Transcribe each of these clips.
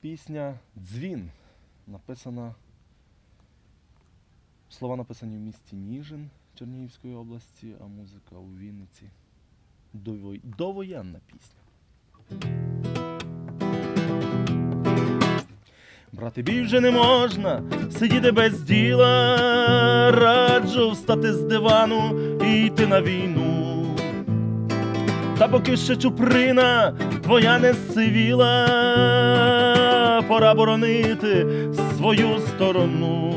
Пісня Дзвін написана. Слова написані в місті Ніжин Чернігівської області, а музика у Вінниці. Дово- Довоєнна пісня. Брати більше не можна сидіти без діла. Раджу встати з дивану і йти на війну. Та поки ще чуприна твоя не сивіла, пора боронити свою сторону.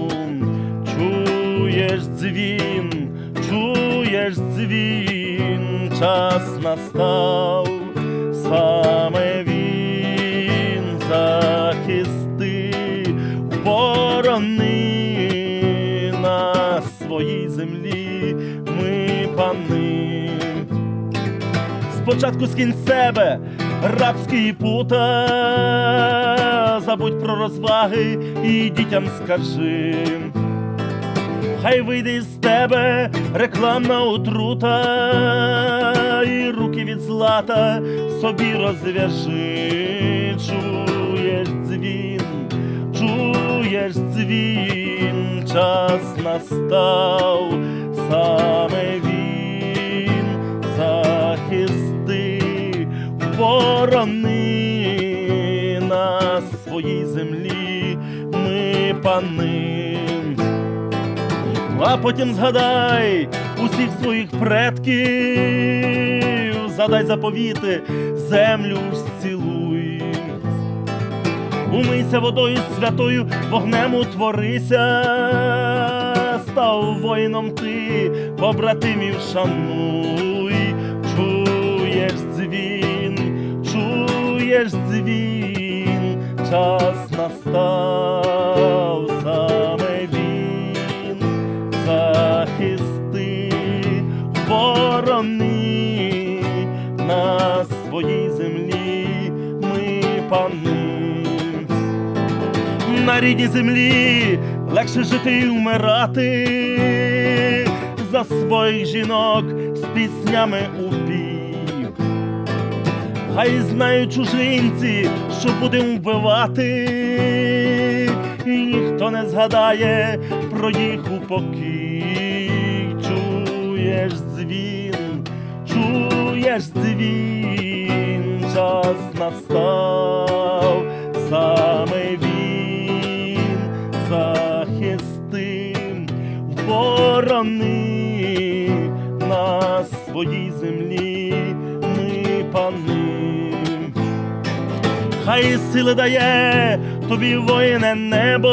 Чуєш дзвін, чуєш дзвін, час настав, саме він захисти, борони на своїй землі, ми пани. Спочатку скинь себе рабські пута, забудь про розваги і дітям скажи. Хай вийде з тебе рекламна отрута, і руки від злата собі розв'яжи. Чуєш дзвін, чуєш дзвін, час настав, саме він захисти, борони на своїй землі, ми пани. А потім згадай усіх своїх предків, задай заповіти, землю зцілуй. Умийся водою святою, вогнем утворися, став воїном ти, побратимів шануй, чуєш дзвін, чуєш дзвін, час настав, саме він захисти, борони на своїй землі, ми пани. На рідній землі легше жити і вмирати за своїх жінок з піснями у бій. Хай знають чужинці, що будемо вбивати, і ніхто не згадає про їх упокій. Чуєш дзвін, чуєш дзвін, час настав, саме він захистим, борони на своїй землі, ми пани. Хай сили дає тобі воїне небо,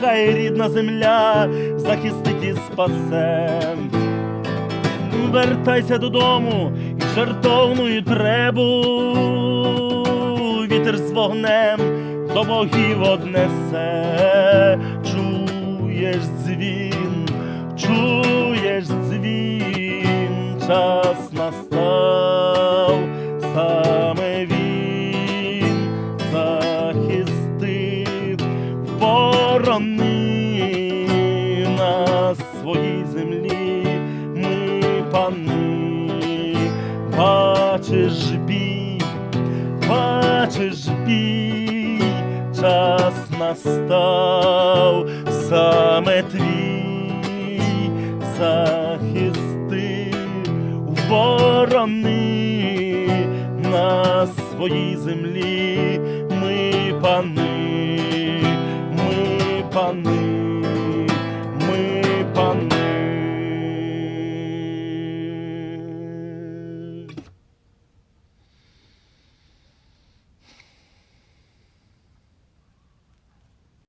хай рідна земля захистить і спасе. Вертайся додому і жертовною требу, вітер з вогнем до богів однесе, чуєш дзвін, чуєш дзвін, час настав, борони на своїй землі, ми пани, бачиш бій, бачиш бій, час настав, саме твій захисти, борони на своїй землі, ми пани.